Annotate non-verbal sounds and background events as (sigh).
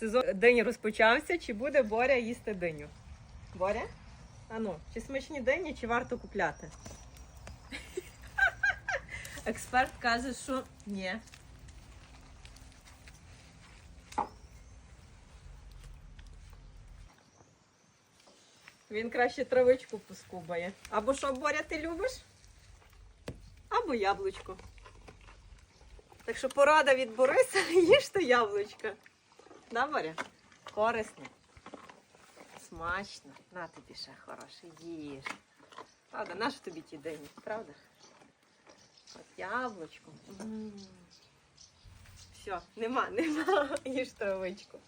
сезон день розпочався, чи буде Боря їсти диню? Боря? Ану, чи смачні дині, чи варто купляти? (laughs) Експерт каже, що ні. Він краще травичку поскубає. Або що, Боря, ти любиш? Або яблучко. Так що порада від Бориса, (laughs) їж то яблучко. Да, Боря? Корисне. Смачно. На тобі ще хороше, їж. Правда, наш тобі ті день, правда? От яблучко. М. Все, нема, (laughs) нема, їж травичку.